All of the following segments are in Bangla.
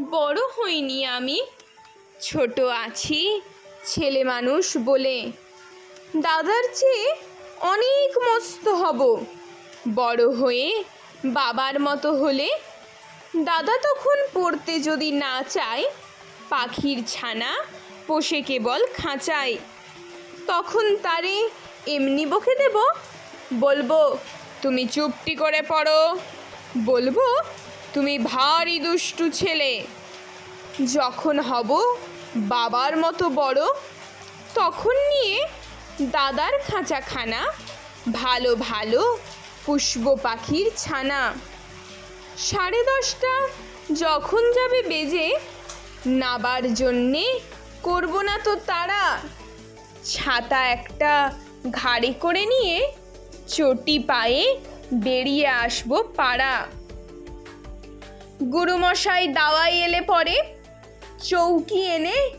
বড় হইনি আমি। ছোট আছি, ছেলে মানুষ বলে। দাদার চেয়ে অনেক মস্ত হব। বড় হয়ে বাবার মতো হলে দাদা তখন পড়তে যদি না চায়, পাখির ছানা পোষে কেবল খাঁচায়। তখন তারে এমনি বকে দেব, বলব, তুমি চুপটি করে পড়ো। বলব তুমি ভারী দুষ্টু ছেলে। যখন হব বাবার মতো বড়, তখন নিয়ে দাদার খাঁচাখানা, ভালো ভালো পুষ্প পাখির ছানা। সাড়ে দশটা যখন যাবে বেজে, নাবার জন্যে করব না তো তারা। ছাতা একটা ঘাড়ে করে নিয়ে চটি পায়ে বেরিয়ে আসব পাড়া। গুরুমশাই দাওয়াই এলে পরে চৌকি এনে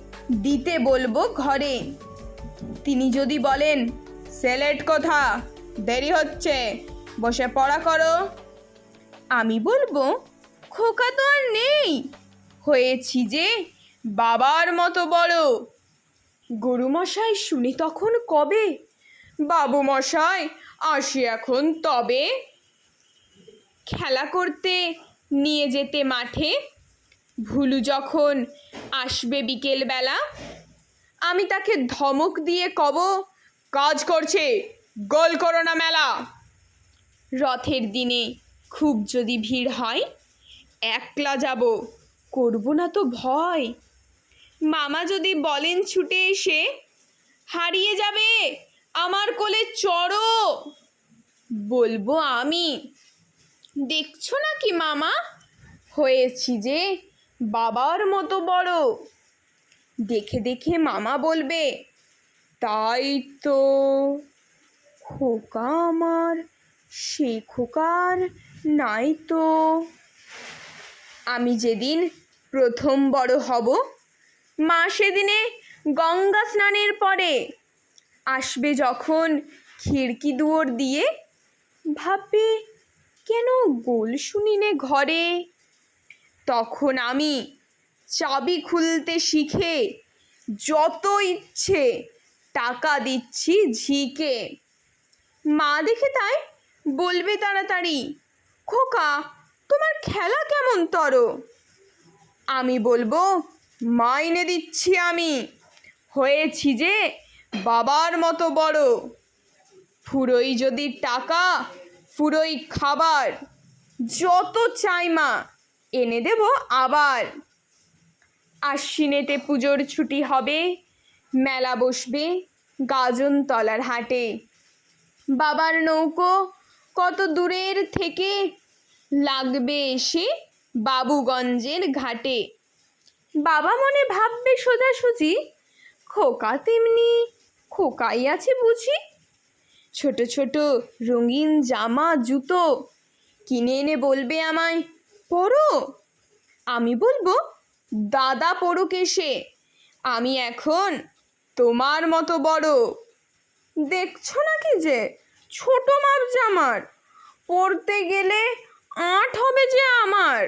দিতে বলব ঘরে। তিনি যদি বলেন, সেলেট কথা, দেরি হচ্ছে, বসে পড়া করো। আমি বলব, খোকা তো আর নেই, হয়েছি যে বাবার মতো বড়। গরুমশাই শুনি তখন কবে? বাবু মশাই আসি এখন তবে। খেলা করতে নিয়ে যেতে মাঠে। ভুলু যখন আসবে বিকেলবেলা, আমি তাকে ধমক দিয়ে কব, কাজ করছে, গোল করো না মেলা। রথের দিনে খুব যদি ভিড় হয়, একলা যাব, করব না তো ভয়। মামা যদি বলেন ছুটে এসে, হারিয়ে যাবে, আমার কোলে চড়ো। বলব আমি দেখছ না কি মামা? হয়েছি যে বাবার মতো বড়। দেখে দেখে মামা বলবে, তাই তো খোকা আমার, সে খোকার নাই তো। আমি যেদিন প্রথম বড় হব, মা সেদিনে গঙ্গা স্নানের পরে আসবে যখন খিড়কি দুয়ার দিয়ে ভাববে কেন গোল শুনিনে ঘরে? তখন আমি চাবি খুলতে শিখে যত ইচ্ছে টাকা দিচ্ছি ঝিকে। মা দেখে তাই বলবে তাড়াতাড়ি, খোকা, তোমার খেলা কেমন তর? আমি বলব মাইনে দিচ্ছি আমি, হয়েছি যে বাবার মতো বড়। ফুরোই যদি টাকা ফুরোই খাবার। যত চাই মা, এনে দেব আবার। আশ্বিনেতে পুজোর ছুটি হবে, মেলা বসবে গাজনতলার হাটে। বাবার নৌকো কত দূরের থেকে লাগবে এসে বাবুগঞ্জের ঘাটে। বাবা মনে ভাববে সোজাসুজি, খোকা তেমনি খোকাই আছে বুঝি। ছোট ছোট রঙিন জামা, জুতো কিনে এনে বলবে আমায় পড়ো আমি বলব, দাদা পড়ুক এসে, আমি এখন তোমার মতো বড়। দেখছ নাকি যে, ছোট মাপ জামার পড়তে গেলে আট হবে যে আমার।